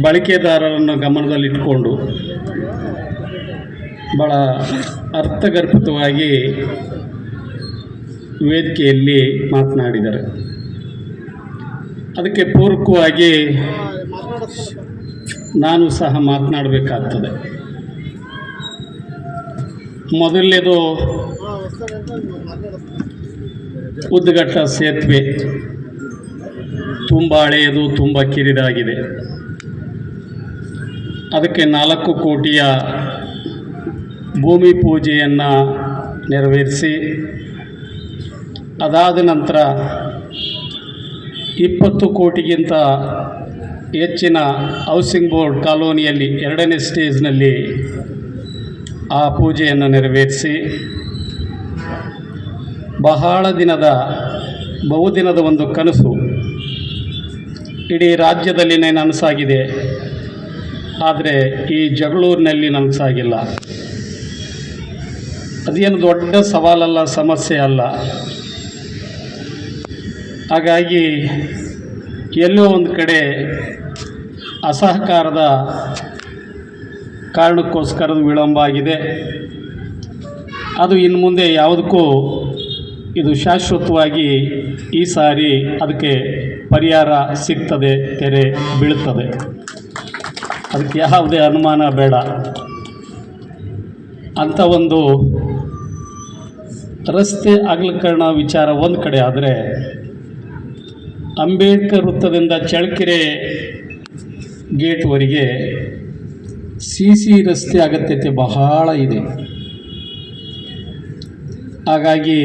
ಬಳಕೆದಾರರನ್ನು ಗಮನದಲ್ಲಿಟ್ಟುಕೊಂಡು ಭಾಳ ಅರ್ಥಗರ್ಭಿತವಾಗಿ ವೇದಿಕೆಯಲ್ಲಿ ಮಾತನಾಡಿದ್ದಾರೆ. ಅದಕ್ಕೆ ಪೂರಕವಾಗಿ ನಾನು ಸಹ ಮಾತನಾಡಬೇಕಾಗ್ತದೆ. ಮೊದಲನೇದು ಉದ್ಗಟ್ಟ ಸೇತುವೆ. ತುಂಬ ಹಳೆಯದು, ತುಂಬ ಕಿರಿದಾಗಿದೆ. ಅದಕ್ಕೆ ನಾಲ್ಕು ಕೋಟಿಯ ಭೂಮಿ ಪೂಜೆಯನ್ನು ನೆರವೇರಿಸಿ, ಅದಾದ ನಂತರ ಇಪ್ಪತ್ತು ಕೋಟಿಗಿಂತ ಹೆಚ್ಚಿನ ಹೌಸಿಂಗ್ ಬೋರ್ಡ್ ಕಾಲೋನಿಯಲ್ಲಿ ಎರಡನೇ ಸ್ಟೇಜ್ನಲ್ಲಿ ಆ ಪೂಜೆಯನ್ನು ನೆರವೇರಿಸಿ, ಬಹಳ ದಿನದ, ಬಹುದಿನದ ಒಂದು ಕನಸು ಇಡೀ ರಾಜ್ಯದಲ್ಲಿ ನನಸಾಗಿದೆ. ಆದರೆ ಈ ಜಗಳೂರಿನಲ್ಲಿ ನನಗೆ ಸಾಗಿಲ್ಲ. ಅದೇನು ದೊಡ್ಡ ಸವಾಲಲ್ಲ, ಸಮಸ್ಯೆ ಅಲ್ಲ. ಹಾಗಾಗಿ ಎಲ್ಲೋ ಒಂದು ಕಡೆ ಅಸಹಕಾರದ ಕಾರಣಕ್ಕೋಸ್ಕರ ವಿಳಂಬ ಆಗಿದೆ. ಅದು ಇನ್ನು ಮುಂದೆ ಯಾವುದಕ್ಕೂ ಇದು ಶಾಶ್ವತವಾಗಿ ಈ ಸಾರಿ ಅದಕ್ಕೆ ಪರಿಹಾರ ಸಿಗ್ತದೆ, ತೆರೆ ಬೀಳುತ್ತದೆ ಅದಕ್ಕೆ ಯಾವುದೇ ಅನುಮಾನ ಬೇಡ. ಅಂಥ ಒಂದು ರಸ್ತೆ ಅಗಲೀಕರಣ ವಿಚಾರ ಒಂದು ಕಡೆ ಆದರೆ ಅಂಬೇಡ್ಕರ್ ವೃತ್ತದಿಂದ ಚಳ್ಳಕೆರೆ ಗೇಟ್ವರೆಗೆ ಸಿ ಸಿ ರಸ್ತೆ ಅಗತ್ಯತೆ ಬಹಳ ಇದೆ. ಹಾಗಾಗಿ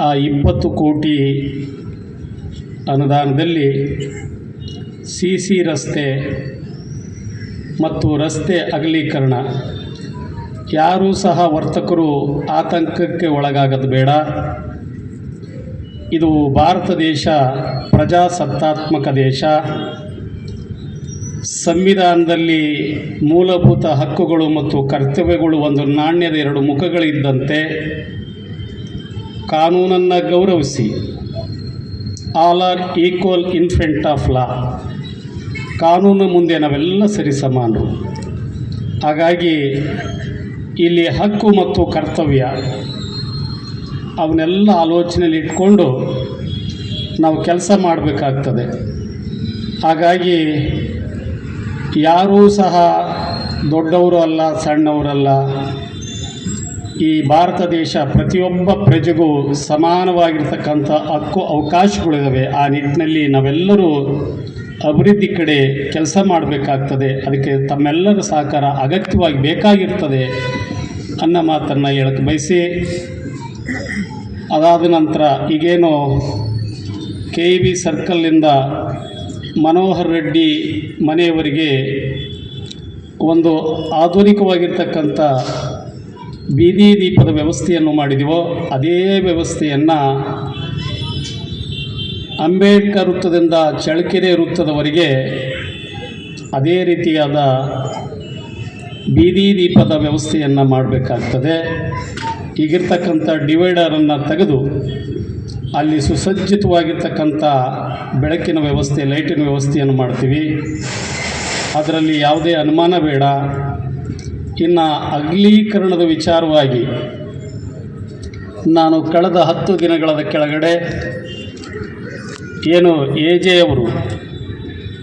ಆ ಇಪ್ಪತ್ತು ಕೋಟಿ ಅನುದಾನದಲ್ಲಿ ಸಿ ಸಿ ರಸ್ತೆ ಮತ್ತು ರಸ್ತೆ ಅಗಲೀಕರಣ. ಯಾರೂ ಸಹ ವರ್ತಕರು ಆತಂಕಕ್ಕೆ ಒಳಗಾಗದು ಬೇಡ. ಇದು ಭಾರತ ದೇಶ ಪ್ರಜಾಸತ್ತಾತ್ಮಕ ದೇಶ. ಸಂವಿಧಾನದಲ್ಲಿ ಮೂಲಭೂತ ಹಕ್ಕುಗಳು ಮತ್ತು ಕರ್ತವ್ಯಗಳು ಒಂದು ನಾಣ್ಯದ ಎರಡು ಮುಖಗಳಿದ್ದಂತೆ ಕಾನೂನನ್ನು ಗೌರವಿಸಿ. All are equal in front of law ಕಾನೂನು ಮುಂದೆ ನಾವೆಲ್ಲ ಸರಿ ಸಮಾನರು. ಹಾಗಾಗಿ ಇಲ್ಲಿ ಹಕ್ಕು ಮತ್ತು ಕರ್ತವ್ಯ ಅವನ್ನೆಲ್ಲ ಆಲೋಚನೆಯಲ್ಲಿ ಇಟ್ಕೊಂಡು ನಾವು ಕೆಲಸ ಮಾಡಬೇಕಾಗ್ತದೆ. ಹಾಗಾಗಿ ಯಾರೂ ಸಹ ದೊಡ್ಡವರು ಅಲ್ಲ ಸಣ್ಣವರಲ್ಲ ಈ ಭಾರತ ದೇಶ ಪ್ರತಿಯೊಬ್ಬ ಪ್ರಜೆಗೂ ಸಮಾನವಾಗಿರ್ತಕ್ಕಂಥ ಹಕ್ಕು ಅವಕಾಶಗಳಿದ್ದಾವೆ ಆ ನಿಟ್ಟಿನಲ್ಲಿ ನಾವೆಲ್ಲರೂ ಅಭಿವೃದ್ಧಿ ಕಡೆ ಕೆಲಸ ಮಾಡಬೇಕಾಗ್ತದೆ. ಅದಕ್ಕೆ ತಮ್ಮೆಲ್ಲರ ಸಹಕಾರ ಅಗತ್ಯವಾಗಿ ಬೇಕಾಗಿರ್ತದೆ ಅನ್ನೋ ಮಾತನ್ನು ಹೇಳಕ್ಕೆ ಬಯಸಿ. ಅದಾದ ನಂತರ ಈಗೇನು ಕೆ ಇ ಬಿ ಸರ್ಕಲ್ನಿಂದ ಮನೋಹರ್ ರೆಡ್ಡಿ ಮನೆಯವರಿಗೆ ಒಂದು ಆಧುನಿಕವಾಗಿರ್ತಕ್ಕಂಥ ಬೀದಿ ದೀಪದ ವ್ಯವಸ್ಥೆಯನ್ನು ಮಾಡಿದೆವೋ, ಅದೇ ವ್ಯವಸ್ಥೆಯನ್ನು ಅಂಬೇಡ್ಕರ್ ವೃತ್ತದಿಂದ ಚಳ್ಳಕೆರೆ ವೃತ್ತದವರೆಗೆ ಅದೇ ರೀತಿಯಾದ ಬೀದಿ ದೀಪದ ವ್ಯವಸ್ಥೆಯನ್ನು ಮಾಡಬೇಕಾಗ್ತದೆ. ಈಗಿರ್ತಕ್ಕಂಥ ಡಿವೈಡರನ್ನು ತೆಗೆದು ಅಲ್ಲಿ ಸುಸಜ್ಜಿತವಾಗಿರ್ತಕ್ಕಂಥ ಬೆಳಕಿನ ವ್ಯವಸ್ಥೆ, ಲೈಟಿನ ವ್ಯವಸ್ಥೆಯನ್ನು ಮಾಡ್ತೀವಿ. ಅದರಲ್ಲಿ ಯಾವುದೇ ಅನುಮಾನ ಬೇಡ. ಇನ್ನು ಅಗಲೀಕರಣದ ವಿಚಾರವಾಗಿ ನಾನು ಕಳೆದ ಹತ್ತು ದಿನಗಳ ಕೆಳಗಡೆ ಏನು ಎ ಜೆ ಅವರು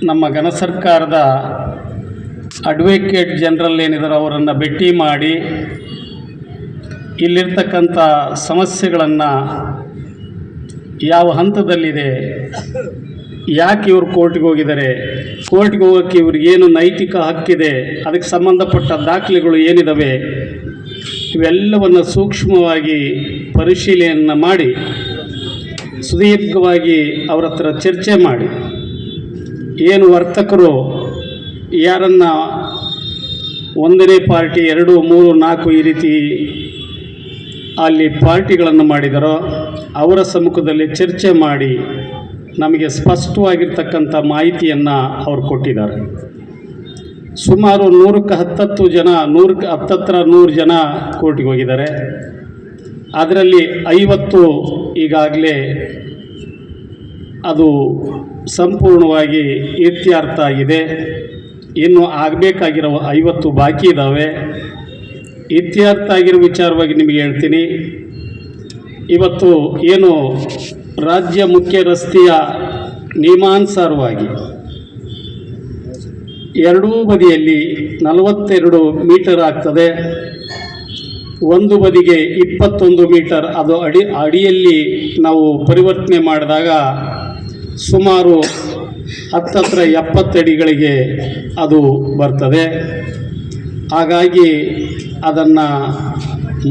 ನಮ್ಮ ಘನ ಸರ್ಕಾರದ ಅಡ್ವೊಕೇಟ್ ಜನರಲ್ ಏನಿದ್ದಾರೆ ಅವರನ್ನು ಭೇಟಿ ಮಾಡಿ ಇಲ್ಲಿರ್ತಕ್ಕಂಥ ಸಮಸ್ಯೆಗಳನ್ನು ಯಾವ ಹಂತದಲ್ಲಿದೆ, ಯಾಕೆ ಇವರು ಕೋರ್ಟ್ಗೆ ಹೋಗಿದ್ದಾರೆ ಕೋರ್ಟ್ಗೆ ಹೋಗೋಕ್ಕೆ ಇವ್ರಿಗೇನು ನೈತಿಕ ಹಕ್ಕಿದೆ, ಅದಕ್ಕೆ ಸಂಬಂಧಪಟ್ಟ ದಾಖಲೆಗಳು ಏನಿದ್ದಾವೆ ಇವೆಲ್ಲವನ್ನು ಸೂಕ್ಷ್ಮವಾಗಿ ಪರಿಶೀಲನೆಯನ್ನು ಮಾಡಿ ಸುದೀರ್ಘವಾಗಿ ಅವರ ಹತ್ರ ಚರ್ಚೆ ಮಾಡಿ ಏನು ವರ್ತಕರು ಯಾರನ್ನ ಒಂದನೇ ಪಾರ್ಟಿ, ಎರಡು, ಮೂರು, ನಾಲ್ಕು ಈ ರೀತಿ ಅಲ್ಲಿ ಪಾರ್ಟಿಗಳನ್ನು ಮಾಡಿದರೋ ಅವರ ಸಮ್ಮುಖದಲ್ಲಿ ಚರ್ಚೆ ಮಾಡಿ ನಮಗೆ ಸ್ಪಷ್ಟವಾಗಿರ್ತಕ್ಕಂಥ ಮಾಹಿತಿಯನ್ನು ಅವರು ಕೊಟ್ಟಿದ್ದಾರೆ. ಸುಮಾರು ನೂರಕ್ಕೆ ಹತ್ತತ್ತು ಜನ, ನೂರಕ್ಕೆ ಹತ್ತತ್ರ ನೂರು ಜನ ಕೋರ್ಟಿಗೆ ಹೋಗಿದ್ದಾರೆ. ಅದರಲ್ಲಿ ಐವತ್ತು ಈಗಾಗಲೇ ಅದು ಸಂಪೂರ್ಣವಾಗಿ ಇತ್ಯರ್ಥ ಆಗಿದೆ. ಇನ್ನು ಆಗಬೇಕಾಗಿರೋ ಐವತ್ತು ಬಾಕಿ ಇದ್ದಾವೆ ಇತ್ಯರ್ಥ ಆಗಿರೋ ವಿಚಾರವಾಗಿ ನಿಮಗೆ ಹೇಳ್ತೀನಿ. ಇವತ್ತು ಏನು ರಾಜ್ಯ ಮುಖ್ಯ ರಸ್ತೆಯ ನಿಯಮಾನುಸಾರವಾಗಿ ಎರಡೂ ಬದಿಯಲ್ಲಿ ನಲವತ್ತೆರಡು ಮೀಟರ್ ಆಗ್ತದೆ. ಒಂದು ಬದಿಗೆ ಇಪ್ಪತ್ತೊಂದು ಮೀಟರ್ ಅದು ಅಡಿ, ಅಡಿಯಲ್ಲಿ ನಾವು ಪರಿವರ್ತನೆ ಮಾಡಿದಾಗ ಸುಮಾರು ಹತ್ತತ್ರ ಎಪ್ಪತ್ತಡಿಗಳಿಗೆ ಅದು ಬರ್ತದೆ. ಹಾಗಾಗಿ ಅದನ್ನು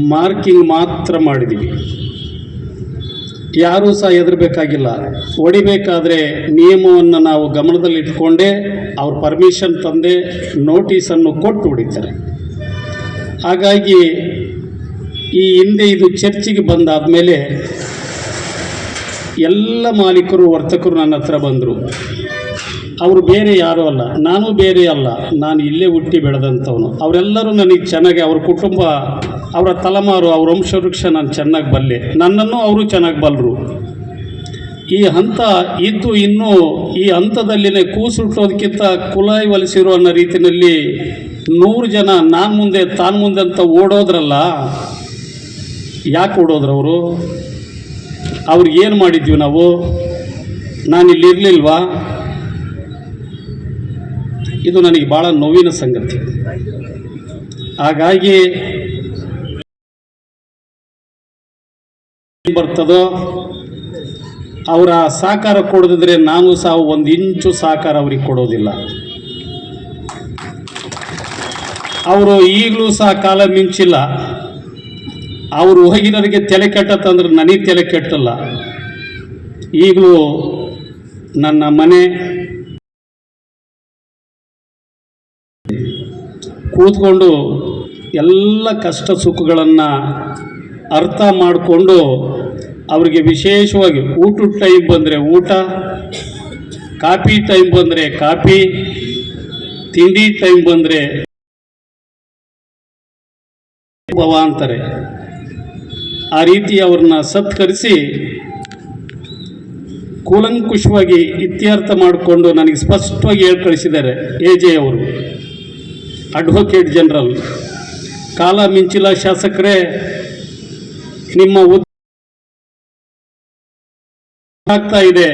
ಮಾರ್ಕಿಂಗ್ ಮಾತ್ರ ಮಾಡಿದ್ದೀವಿ ಯಾರೂ ಸಹ ಹೆದರಬೇಕಾಗಿಲ್ಲ. ಹೊಡಿಬೇಕಾದ್ರೆ ನಿಯಮವನ್ನು ನಾವು ಗಮನದಲ್ಲಿಟ್ಕೊಂಡೇ ಅವ್ರ ಪರ್ಮಿಷನ್ ತಂದೆ ನೋಟಿಸನ್ನು ಕೊಟ್ಟು ಹೊಡಿತಾರೆ. ಹಾಗಾಗಿ ಈ ಹಿಂದೆ ಇದು ಚರ್ಚಿಗೆ ಬಂದಾದ ಮೇಲೆ ಎಲ್ಲ ಮಾಲೀಕರು, ವರ್ತಕರು ನನ್ನ ಹತ್ರ ಬಂದರು. ಅವರು ಬೇರೆ ಯಾರೂ ಅಲ್ಲ. ನಾನು ಬೇರೆ ಅಲ್ಲ. ನಾನು ಇಲ್ಲೇ ಹುಟ್ಟಿ ಬೆಳೆದಂಥವನು. ಅವರೆಲ್ಲರೂ ನನಗೆ ಚೆನ್ನಾಗಿ ಅವ್ರ ಕುಟುಂಬ, ಅವರ ತಲೆಮಾರು, ಅವ್ರ ವಂಶವೃಕ್ಷ ನಾನು ಚೆನ್ನಾಗಿ ಬಲ್ಲೆ. ನನ್ನನ್ನು ಅವರು ಚೆನ್ನಾಗಿ ಬಲ್ಲರು ಈ ಹಂತ ಇದ್ದು ಇನ್ನೂ ಈ ಹಂತದಲ್ಲಿನೇ ಕೂಸುಟ್ಟೋದಕ್ಕಿಂತ ಕುಲಾಯಿ ಒಲಿಸಿರೋ ಅನ್ನೋ ರೀತಿಯಲ್ಲಿ ನೂರು ಜನ ನಾನು ಮುಂದೆ, ತಾನು ಮುಂದೆ ಅಂತ ಓಡೋದ್ರಲ್ಲ ಯಾಕೆ ಓಡೋದ್ರು ಅವರು? ಅವ್ರಿಗೆ ಏನು ಮಾಡಿದ್ವಿ ನಾವು? ನಾನು ಇಲ್ಲಿರಲಿಲ್ವಾ ಇದು ನನಗೆ ಭಾಳ ನೋವಿನ ಸಂಗತಿ. ಹಾಗಾಗಿ ಬರ್ತದೋ? ಅವರ ಸಹಕಾರ ಕೊಡದಿದ್ರೆ ನಾನು ಸಹ ಒಂದು ಇಂಚು ಸಹಕಾರ ಅವ್ರಿಗೆ ಕೊಡೋದಿಲ್ಲ. ಅವರು ಈಗಲೂ ಸಹ ಕಾಲ ಮಿಂಚಿಲ್ಲ. ಅವರು ಹೋಗಿರೋರಿಗೆ ತಲೆ ಕೆಟ್ಟತ್ತಂದ್ರೆ ನನಗೆ ತಲೆ ಕೆಟ್ಟಲ್ಲ. ಈಗಲೂ ನನ್ನ ಮನೆ ಕೂತ್ಕೊಂಡು ಎಲ್ಲ ಕಷ್ಟ ಸುಖಗಳನ್ನು ಅರ್ಥ ಮಾಡಿಕೊಂಡು ಅವರಿಗೆ ವಿಶೇಷವಾಗಿ ಊಟದ ಟೈಮ್ ಬಂದರೆ ಊಟ, ಕಾಫಿ ಟೈಮ್ ಬಂದರೆ ಕಾಫಿ, ತಿಂಡಿ ಟೈಮ್ ಬಂದರೆ ಅಂತಾರೆ. ಆ ರೀತಿ ಅವ್ರನ್ನ ಸತ್ಕರಿಸಿ ಕೂಲಂಕುಷವಾಗಿ ಇತ್ಯರ್ಥ ಮಾಡಿಕೊಂಡು ನನಗೆ ಸ್ಪಷ್ಟವಾಗಿ ಹೇಳಿ ಕಳಿಸಿದ್ದಾರೆ ಎ ಜೆ ಅವರು. ಅಡ್ವೊಕೇಟ್ ಜನರಲ್ ಕಾಲ ಮಿಂಚಿಲ ಶಾಸಕರೇ, ನಿಮ್ಮ ಆಗ್ತಾ ಇದೆ.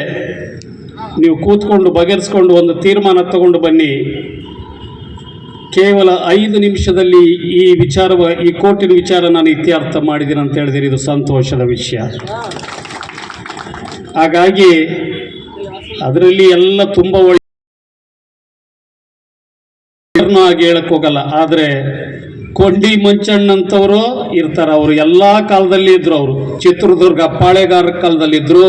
ನೀವು ಕೂತ್ಕೊಂಡು ಬಗೆಹರಿಸ್ಕೊಂಡು ಒಂದು ತೀರ್ಮಾನ ತಗೊಂಡು ಬನ್ನಿ. ಕೇವಲ ಐದು ನಿಮಿಷದಲ್ಲಿ ಈ ವಿಚಾರ ಈ ಕೋಟಿನ ವಿಚಾರ ನಾನು ಇತ್ಯರ್ಥ ಮಾಡಿದ್ದೀನಿ ಅಂತ ಹೇಳಿದ್ರೆ ಇದು ಸಂತೋಷದ ವಿಷಯ. ಹಾಗಾಗಿ ಅದರಲ್ಲಿ ಎಲ್ಲ ತುಂಬ ಒಳ್ಳೆ ಆಗಿ ಹೇಳಕ್ ಹೋಗಲ್ಲ. ಆದರೆ ಕೊಂಡಿ ಮಂಚಣ್ಣಂಥವರು ಇರ್ತಾರೆ. ಅವರು ಎಲ್ಲ ಕಾಲದಲ್ಲಿ ಇದ್ರು ಅವರು. ಚಿತ್ರದುರ್ಗ ಪಾಳೆಗಾರ ಕಾಲದಲ್ಲಿ ಇದ್ರು.